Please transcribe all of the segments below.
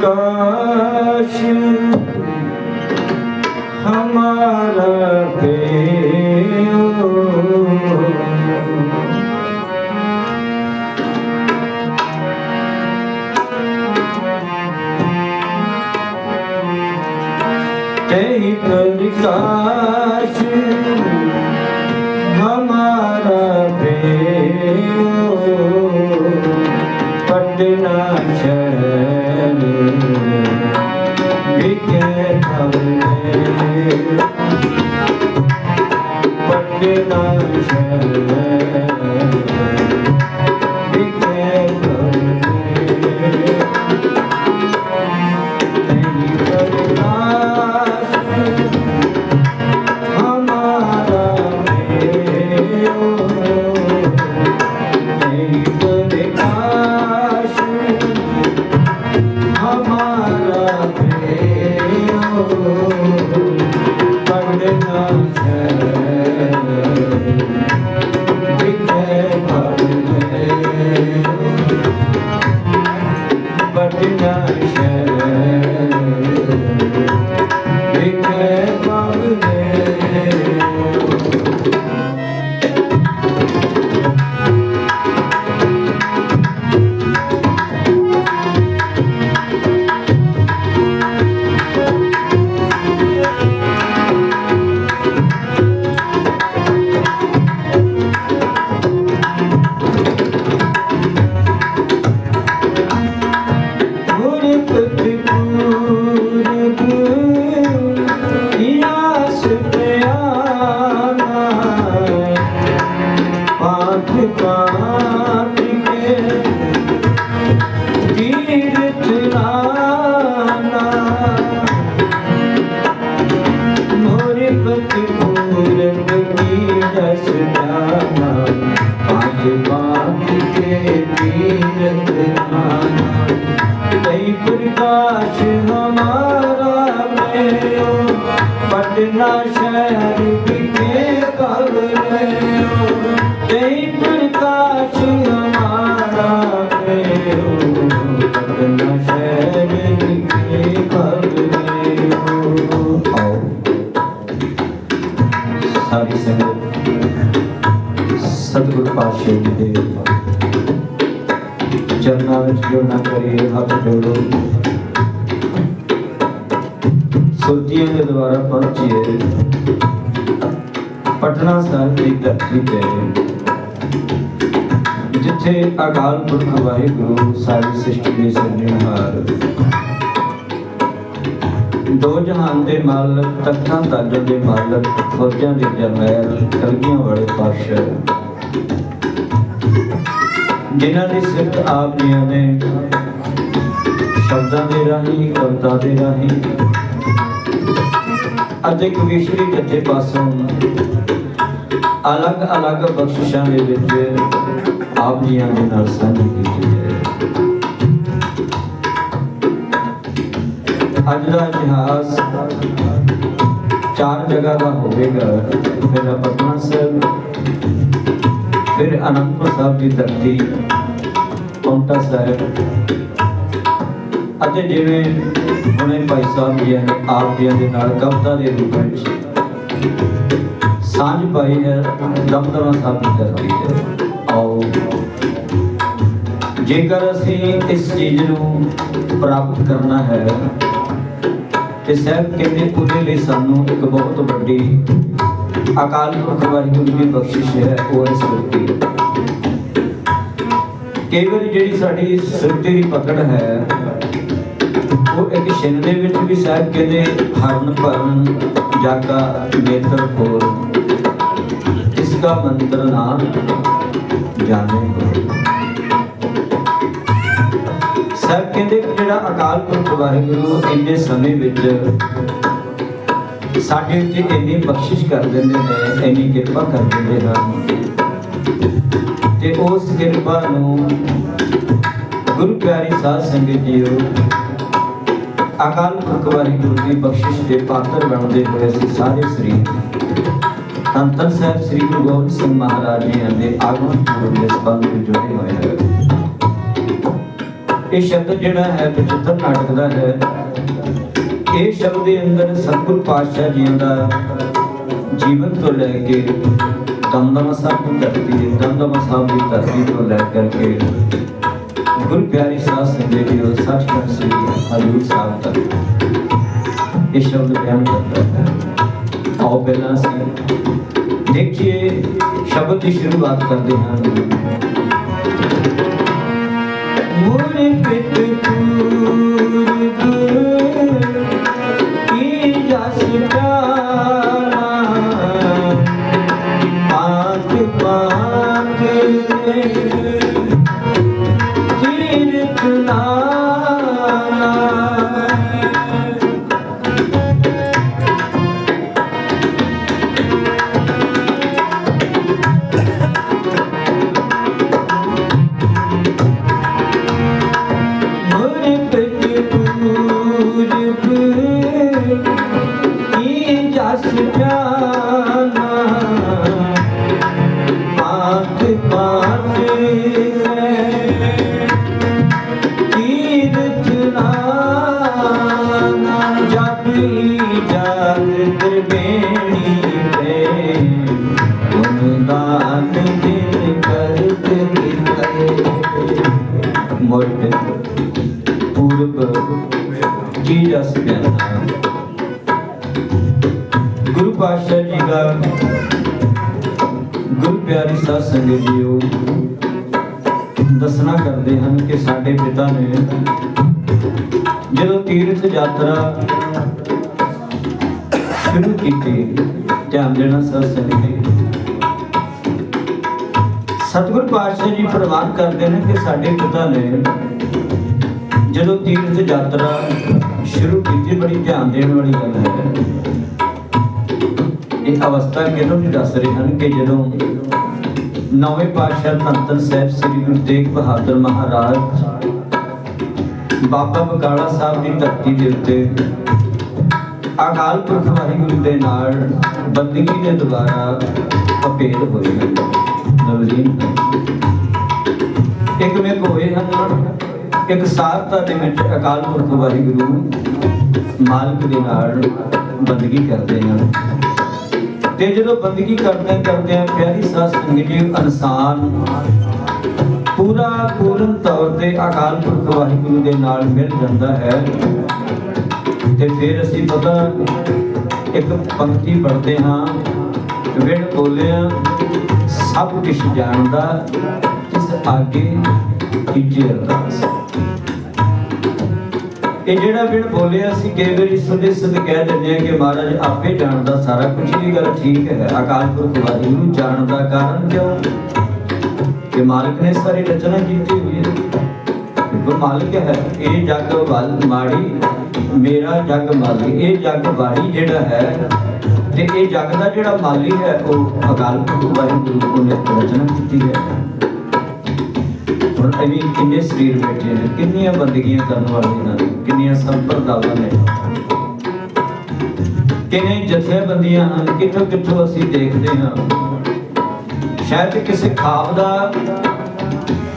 ਪ੍ਰਕਾਸ਼ ਨਾ ਸ਼ਹਿਰ ਵਿਖੇ ਕਬਰਿਓ ਤੇਈ ਪ੍ਰਕਾਸ਼ ਹਮਾਰਾ ਕਰਿਓ ਨਾ ਸ਼ਹਿਰ ਵਿਖੇ ਕਬਰਿਓ ਆਓ। ਸਾਡੀ ਸੰਗਤ, ਸਤਿਗੁਰ ਪਾਤਸ਼ਾਹ ਜੀ ਦੇ ਚਰਨਾਂ ਵਿੱਚ ਜੋ ਨਾ ਕਰੇ, ਹੱਥ ਜੋੜੋ। ਸੁਰਤੀਆਂ ਦੇ ਦੁਆਰਾ ਪਹੁੰਚੀਏ ਪਟਨਾ ਸਾਹਿਬ ਦੀ ਧਰਤੀ ਤੇ, ਜਿੱਥੇ ਅਕਾਲ ਪੁਰਖ ਵਾਹਿਗੁਰੂ ਸਾਰੀ ਸ੍ਰਿਸ਼ਟੀ ਦੇ ਸਿਰਜਣਹਾਰ ਦੋ ਜਹਾਨ ਦੇ ਮਾਲਕ, ਤਖਤਾਂ ਤਾਜਾਂ ਦੇ ਮਾਲਕ, ਫੌਜਾਂ ਦੇ ਜਰਨੈਲ, ਕਲਗੀਆਂ ਵਾਲੇ ਪਾਤਸ਼ਾਹ। ਜਿਨ੍ਹਾਂ ਦੀ ਸਿਫਤ ਆਪ ਜੀਆਂ ਨੇ, ਸ਼ਬਦਾਂ ਦੇ ਰਾਹੀਂ, ਕਵਿਤਾ ਦੇ ਰਾਹੀਂ ਅਤੇ ਕਵੀਸ਼ਰੀ ਜੱਥੇ ਪਾਸੋਂ ਅਲੱਗ-ਅਲੱਗ ਬਖਸ਼ਿਸ਼ਾਂ ਦੇ ਵਿੱਚ ਆਪ ਜੀਆਂ ਦੇ ਨਾਲ ਸਾਂਝੀ ਕੀਤੀ ਹੈ ਅੱਜ ਦਾ ਇਤਿਹਾਸ ਚਾਰ ਜਗ੍ਹਾ ਦਾ ਹੋਵੇਗਾ। ਪਹਿਲਾ ਪਟਨਾ ਸਾਹਿਬ, ਫਿਰ ਅਨੰਦਪੁਰ ਸਾਹਿਬ ਦੀ ਧਰਤੀ, ਪੌਂਟਾ ਸਾਹਿਬ ਅਤੇ ਜਿਵੇਂ ਹੁਣੇ ਭਾਈ ਸਾਹਿਬ ਜੀ ਨੇ ਆਪ ਜੀ ਦੇ ਨਾਲ ਕਵਿਤਾ ਦੇ ਰੂਪ ਵਿੱਚ। ਸਾਂਝ ਪਾਈ ਹੈ ਦਮਦਮਾ ਸਾਹਿਬ ਦੀ ਧਰਤੀ ਤੇ ਆਓ। ਜੇਕਰ ਅਸੀਂ ਇਸ ਚੀਜ਼ ਨੂੰ ਪ੍ਰਾਪਤ ਕਰਨਾ ਹੈ, ਤੇ ਸਾਹਿਬ ਕਹਿੰਦੇ, ਉਹਦੇ ਲਈ ਸਾਨੂੰ ਇੱਕ ਬਹੁਤ ਵੱਡੀ ਅਕਾਲ ਪੁਰਖ ਵਾਹਿਗੁਰੂ ਦੀ ਬਖਸ਼ਿਸ਼ ਹੈ, ਉਹ ਹੈ ਸੁਰਤੀ ਕਈ ਵਾਰੀ ਜਿਹੜੀ ਸਾਡੀ ਸੁਰਤੀ ਦੀ ਪਕੜ ਹੈ ਉਹ ਇੱਕ ਛਿਨ ਦੇ ਵਿੱਚ ਵੀ ਸਾਹਿਬ ਕਹਿੰਦੇ, ਹਰਨ ਭਰਨ ਜਾਗਾ ਨੇਤਰ ਖੋਰ। ਇਸ ਦਾ ਮੰਤਰ ਨਾਮ ਜਾਣੇ ਸਾਹਿਬ ਕਹਿੰਦੇ ਜਿਹੜਾ ਅਕਾਲ ਪੁਰਖ ਵਾਹਿਗੁਰੂ ਇੰਨੇ ਸਮੇਂ ਵਿੱਚ ਸਾਡੇ ਉੱਤੇ ਇੰਨੀ ਬਖਸ਼ਿਸ਼ ਕਰ ਦਿੰਦੇ ਨੇ, ਇੰਨੀ ਕਿਰਪਾ ਕਰ ਦਿੰਦੇ ਹਨ। ਤੇ ਉਸ ਕਿਰਪਾ ਨੂੰ ਗੁਰੂ ਪਿਆਰੀ ਸਾਧ ਸੰਗਤ ਜੀਓ ਅਕਾਲ ਪੁਰਖ ਵਾਹਿਗੁਰੂ ਦੀ ਬਖਸ਼ਿਸ਼ ਦੇ ਪਾਤਰ ਬਣਦੇ ਹੋਏ ਅਸੀਂ ਸਾਰੇ ਸਰੀਰ ਧੰਨ ਸਾਹਿਬ ਸ੍ਰੀ ਗੁਰੂ ਗੋਬਿੰਦ ਸਿੰਘ ਮਹਾਰਾਜ ਜੀ ਦੇ ਆਗਮਨ ਪੁਰਬ ਦੇ ਸੰਬੰਧ ਵਿੱਚ ਜੁੜੇ ਹੋਏ ਹਾਂ। ਇਹ ਸ਼ਬਦ ਜਿਹੜਾ ਹੈ ਬਚਿੱਤਰ ਨਾਟਕ ਦਾ ਹੈ। ਇਹ ਸ਼ਬਦ ਦੇ ਅੰਦਰ ਸਤਿਗੁਰ ਪਾਤਸ਼ਾਹ ਜੀ ਦਾ ਜੀਵਨ ਤੋਂ ਲੈ ਕੇ ਦਮਦਮਾ ਸਾਹਿਬ ਦੀ ਧਰਤੀ, ਦਮਦਮਾ ਸਾਹਿਬ ਦੀ ਧਰਤੀ ਤੋਂ ਲੈ ਕਰਕੇ ਗੁਰੂ ਪਿਆਰੀ ਸਾਧ ਸੰਗਤ ਜੀ ਸੱਚਖੰਡ ਸ੍ਰੀ ਹਜ਼ੂਰ ਸਾਹਿਬ ਤੱਕ। ਇਹ ਸ਼ਬਦ ਬਿਆਨ ਕਰਦਾ ਹੈ। ਆਓ ਪਹਿਲਾਂ ਅਸੀਂ ਦੇਖੀਏ ਸ਼ਬਦ ਦੀ ਸ਼ੁਰੂਆਤ ਕਰਦੇ ਹਾਂ। ਮੋਰੇ ਪਿਤ ਪੂਰਬ ਤੀਰਥ ਪੂਰਬ ਜੀ ਜਸ ਪਿਆਰਾ ਗੁਰੂ ਪਾਤਸ਼ਾਹ ਜੀ ਦਾ ਗੁਰੂ ਪਿਆਰੀ ਸਾਧ ਸੰਗਤ ਜੀਓ, ਦੱਸਣਾ ਕਰਦੇ ਹਨ ਕਿ ਸਾਡੇ ਪਿਤਾ ਨੇ ਜਦੋਂ ਤੀਰਥ ਯਾਤਰਾ ਸ਼ੁਰੂ ਕੀਤੀ, ਧਿਆਨ ਦੇਣਾ ਸਾਧ ਸੰਗਤ ਜੀ ਸਤਿਗੁਰ ਪਾਤਸ਼ਾਹ ਜੀ ਪ੍ਰਵਾਨ ਕਰਦੇ ਨੇ ਕਿ ਸਾਡੇ ਪਿਤਾ ਨੇ ਜਦੋਂ ਤੀਰਥ ਯਾਤਰਾ ਸ਼ੁਰੂ ਕੀਤੀ, ਬੜੀ ਧਿਆਨ ਦੇਣ ਵਾਲੀ ਗੱਲ ਹੈ। ਇਹ ਅਵਸਥਾ ਕਿਹਨੂੰ ਨਹੀਂ ਦੱਸ ਰਹੇ ਹਨ ਕਿ ਜਦੋਂ ਨੌਵੇਂ ਪਾਤਸ਼ਾਹ ਧੰਨ ਸਾਹਿਬ ਸ੍ਰੀ ਗੁਰੂ ਤੇਗ ਬਹਾਦਰ ਮਹਾਰਾਜ ਬਾਬਾ ਬਕਾਲਾ ਸਾਹਿਬ ਦੀ ਧਰਤੀ ਦੇ ਉੱਤੇ ਅਕਾਲ ਪੁਰਖ ਵਾਹਿਗੁਰੂ ਦੇ ਨਾਲ ਬੰਦਗੀ ਦੇ ਦੁਆਰਾ ਅਪੇਲ ਹੋਏ ਹਨ। ਨਵਲੀਨ ਇੱਕ ਮੇ ਹੋਏ ਹਨ। ਇੱਕ ਸਾਰਤਾ ਦੇ ਵਿੱਚ ਅਕਾਲ ਪੁਰਖ ਵਾਹਿਗੁਰੂ ਮਾਲਕ ਦੇ ਨਾਲ ਬੰਦਗੀ ਕਰਦੇ ਹਾਂ। ਤੇ ਜਦੋਂ ਬੰਦਗੀ ਕਰਦੇ ਕਰਦੇ ਆ ਪਿਆਰੀ ਸਾਧ ਸੰਗਤ ਜੀ ਇਨਸਾਨ ਪੂਰਾ ਪੂਰਨ ਤੌਰ ਤੇ ਅਕਾਲ ਪੁਰਖ ਵਾਹਿਗੁਰੂ ਦੇ ਨਾਲ ਮਿਲ ਜਾਂਦਾ ਹੈ ਤੇ ਫਿਰ ਅਸੀਂ ਪਤਾ ਇੱਕ ਪੰਕਤੀ ਪੜ੍ਹਦੇ ਹਾਂ ਵਿਣ ਬੋਲਿਆ ਸਭ ਕੁਝ ਜਾਣਦਾ, ਇਸ ਆਗੇ ਕੀਜੇ ਅਰਦਾਸ ਇਹ ਜਿਹੜਾ ਵਿਣ ਬੋਲਿਆ ਸੀ, ਕਈ ਵਾਰੀ ਸੁਦੇ ਸੁਦ ਕਹਿ ਦਿੰਦੇ ਆ ਕਿ ਮਹਾਰਾਜ, ਆਪੇ ਜਾਣਦਾ ਸਾਰਾ ਕੁਝ ਵੀ ਗੱਲ ਠੀਕ ਹੈ। ਅਕਾਲ ਪੁਰਖ ਵਾਹਿਗੁਰੂ ਜਾਣਦਾ ਕਾਰਨ ਕਿਉਂ ਕਿ ਮਾਲਕ ਨੇ ਸਾਰੀ ਰਚਨਾ ਕੀਤੀ ਹੋਈ ਹੈ। ਉਹ ਮਾਲਕ ਹੈ, ਇਹ ਜਗ ਵੱਲ ਮਾੜੀ, ਮੇਰਾ ਜੱਗ ਮਾਲੀ, ਇਹ ਜੱਗ ਵਾੜੀ ਜਿਹੜਾ ਹੈ, ਤੇ ਇਹ ਜਗ ਦਾ ਜਿਹੜਾ ਮਾਲੀ ਹੈ, ਉਹ ਅਕਾਲ ਪੁਰਖ ਵਾਹਿਗੁਰੂ ਨੇ ਰਚਨਾ ਕੀਤੀ ਹੈ। ਹੁਣ ਐਵੇਂ ਕਿੰਨੇ ਸਰੀਰ ਬੈਠੇ ਨੇ, ਕਿੰਨੀਆਂ ਬੰਦਗੀਆਂ ਕਰਨ ਵਾਲੇ ਹਨ ਕਿੰਨੀਆਂ ਸੰਪਰਦਾਵਾਂ ਨੇ। ਕਿੰਨੇ ਜਥੇਬੰਦੀਆਂ ਹਨ, ਕਿੱਥੋਂ ਕਿੱਥੋਂ ਅਸੀਂ ਦੇਖਦੇ ਹਾਂ। ਸ਼ਾਇਦ ਕਿਸੇ ਖਾਬ ਦਾ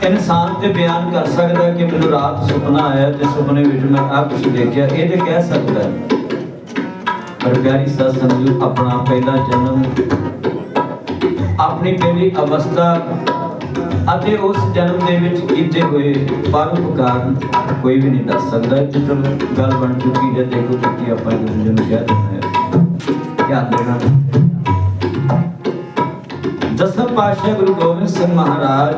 ਇਨਸਾਨ ਤੇ ਬਿਆਨ ਕਰ ਸਕਦਾ ਕਿ ਮੈਨੂੰ ਰਾਤ ਸੁਪਨਾ ਆਇਆ ਤੇ ਸੁਪਨੇ ਵਿੱਚ ਮੈਂ ਆਹ ਕੁਝ ਦੇਖਿਆ, ਇਹ ਤੇ ਕਹਿ ਸਕਦਾ ਪਰ ਪਿਆਰੀ ਸਾਧ ਸੰਗਤ ਆਪਣਾ ਪਹਿਲਾ ਜਨਮ, ਆਪਣੀ ਪਹਿਲੀ ਅਵਸਥਾ ਅਤੇ ਉਸ ਜਨਮ ਦੇ ਵਿੱਚ ਕੀਤੇ ਹੋਏ ਪਰਉਪਕਾਰ ਕੋਈ ਵੀ ਨਹੀਂ ਦੱਸ ਸਕਦਾ। ਜਿੱਦੋਂ ਗੱਲ ਬਣ ਚੁੱਕੀ ਹੈ, ਦੇਖੋ ਕਿ ਆਪਾਂ ਇੱਕ ਦੂਜੇ ਨੂੰ ਕਹਿ ਦਿੰਦੇ ਹਾਂ। ਧਿਆਨ ਦੇਣਾ ਦਸਮ ਪਾਤਸ਼ਾਹ ਗੁਰੂ ਗੋਬਿੰਦ ਸਿੰਘ ਮਹਾਰਾਜ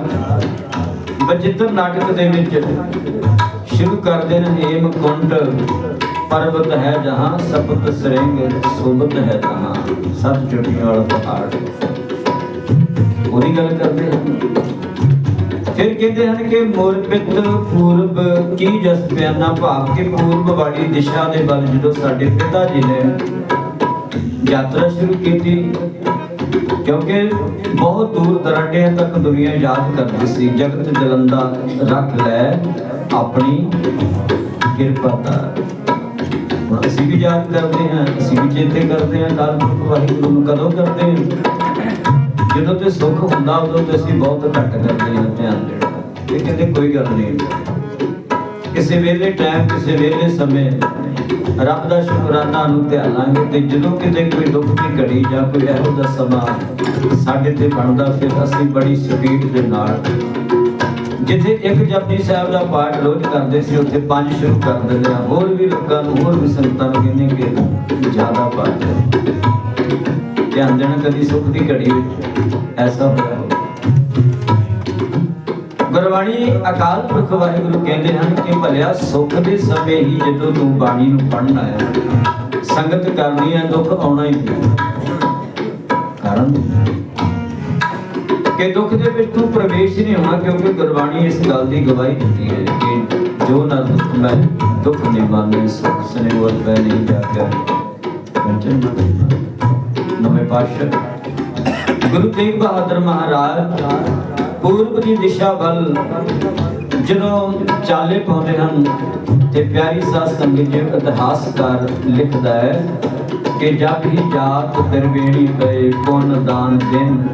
ਬਚਿੱਤਰ ਨਾਟਕ ਦੇ ਵਿੱਚ ਸ਼ੁਰੂ ਕਰਦੇ ਨੇ, ਹੇਮ ਕੁੰਡ ਪਰਬਤ ਹੈ ਜਹਾਂ, ਸਪਤ ਸਰੰਗ ਸੋਬਤ ਹੈ ਤਹਾਂ। ਸਤ ਚੁਟੀਆਂ ਵਾਲਾ ਪਹਾੜ। ਉਹਦੀ ਗੱਲ ਕਰਦੇ ਹਨ ਫਿਰ ਕਹਿੰਦੇ ਹਨ ਕਿ ਮੋਰ ਪੂਰਬ ਕੀ ਜਸ ਪਿਆਨਾ ਭਾਵ ਕਿ ਪੂਰਬ ਵਾਲੀ ਦਿਸ਼ਾ ਦੇ ਵੱਲ ਜਦੋਂ ਸਾਡੇ ਪਿਤਾ ਜੀ ਨੇ ਯਾਤਰਾ ਸ਼ੁਰੂ ਕੀਤੀ, ਕਿਉਂਕਿ ਬਹੁਤ ਦੂਰ ਦਰਾਡੇ ਤੱਕ ਦੁਨੀਆ ਯਾਦ ਕਰਦੀ ਸੀ, ਜਗਤ ਜਲੰਦਾ ਰੱਖ ਲੈ ਆਪਣੀ ਕਿਰਪਾ ਦਾ ਹੁਣ ਅਸੀਂ ਵੀ ਯਾਦ ਕਰਦੇ ਹਾਂ, ਅਸੀਂ ਵੀ ਚੇਤੇ ਕਰਦੇ ਹਾਂ ਕਾਲ ਵਾਹਿਗੁਰੂ ਨੂੰ ਕਦੋਂ ਕਰਦੇ ਹਾਂ? ਜਦੋਂ ਤੇ ਸੁੱਖ ਹੁੰਦਾ, ਉਦੋਂ ਤੇ ਅਸੀਂ ਬਹੁਤ ਘੱਟ ਕਰਦੇ ਹਾਂ, ਧਿਆਨ ਦੇਣਾ। ਇਹ ਕਹਿੰਦੇ ਕੋਈ ਗੱਲ ਨਹੀਂ। ਕਿਸੇ ਵੇਲੇ ਟਾਈਮ ਕਿਸੇ ਵੇਲੇ ਸਮੇਂ, ਰੱਬ ਦਾ ਸ਼ੁਕਰਾਨਾ ਨੂੰ ਧਿਆਨਾਂਗੇ ਤੇ ਜਦੋਂ ਕਿਤੇ ਕੋਈ ਦੁੱਖ ਦੀ ਘੜੀ ਜਾਂ ਕੋਈ ਇਹੋ ਜਿਹਾ ਸਮਾਂ ਸਾਡੇ ਤੇ ਬਣਦਾ, ਫਿਰ ਅਸੀਂ ਬੜੀ ਸਪੀਡ ਦੇ ਨਾਲ ਜਿੱਥੇ ਇੱਕ ਜਪਜੀ ਸਾਹਿਬ ਦਾ ਪਾਠ ਰੋਜ਼ ਕਰਦੇ ਸੀ, ਉੱਥੇ ਪੰਜ ਸ਼ੁਰੂ ਕਰ ਦਿੰਦੇ ਆ ਹੋਰ ਵੀ ਲੋਕਾਂ ਨੂੰ, ਹੋਰ ਵੀ ਸੰਗਤਾਂ ਨੂੰ ਕਹਿੰਦੇ ਕਿ ਜ਼ਿਆਦਾ ਪਾਠ ਹੈ ਕਦੀ ਸੁੱਖ ਦੀ ਘੜੀ ਵਿੱਚ। ਐਸਾ ਹੋਇਆ। ਗੁਰਬਾਣੀ ਅਕਾਲ ਪੁਰਖ ਵਾਹਿਗੁਰੂ ਕਹਿੰਦੇ ਹਨ ਕਿ ਭਲਿਆ ਸੁੱਖ ਦੇ ਸਮੇਂ ਹੀ ਜਦੋਂ ਤੂੰ ਬਾਣੀ ਨੂੰ ਪੜ੍ਹਨ ਆਇਆ, ਸੰਗਤ ਕਰਨੀ ਹੈ ਦੁੱਖ ਆਉਣਾ ਹੀ ਹੈ ਕਾਰਨ? ਕਿ ਦੁੱਖ ਦੇ ਵਿੱਚ ਤੂੰ ਪ੍ਰਵੇਸ਼ ਨਹੀਂ ਹੋਣਾ ਕਿਉਂਕਿ ਗੁਰਬਾਣੀ ਇਸ ਗੱਲ ਦੀ ਗਵਾਹੀ ਦਿੰਦੀ ਹੈ ਕਿ ਜੋ ਨਾ ਦੁੱਖ ਮੈਂ, ਦੁੱਖ ਨਹੀਂ ਮੰਨੇ ਸੁਖ ਸਨੇ ਵਰ ਪੈ ਨਹੀਂ ਜਾਗਿਆ ਪੰਚਨ ਨਵੇਂ ਪਾਤਸ਼ਾਹ ਗੁਰੂ ਤੇਗ ਬਹਾਦਰ ਮਹਾਰਾਜ ਪੂਰਬ ਦੀ ਦਿਸ਼ਾ ਵੱਲ ਜਦੋਂ ਚਾਲੇ ਪਾਉਂਦੇ ਹਨ ਤੇ ਪਿਆਰੀ ਸਾਧ ਸੰਗਤ ਜੀ ਇਤਿਹਾਸਕਾਰ ਲਿਖਦਾ ਹੈ ਕਿ ਜਬ ਹੀ ਜਾਤ ਦਰਵੇਣੀ ਪਏ, ਪੁੰਨ, ਦਾਨ, ਦਿਨ,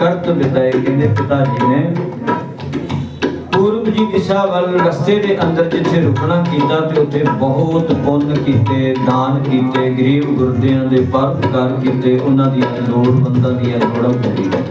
ਕਰਤ ਵਿਦਾਏ ਕਹਿੰਦੇ ਪਿਤਾ ਜੀ ਨੇ ਪੂਰਬ ਦੀ ਦਿਸ਼ਾ ਵੱਲ ਰਸਤੇ ਦੇ ਅੰਦਰ ਜਿੱਥੇ ਰੁਕਣਾ ਕੀਤਾ ਤੇ ਉੱਥੇ ਬਹੁਤ ਪੁੰਨ ਕੀਤੇ, ਦਾਨ ਕੀਤੇ, ਗਰੀਬ ਗੁਰਦਿਆਂ ਦੇ ਪਰਉਪਕਾਰ ਕੀਤੇ, ਉਹਨਾਂ ਦੀਆਂ ਲੋੜਵੰਦਾਂ ਦੀਆਂ ਲੋੜਾਂ ਪੂਰੀਆਂ।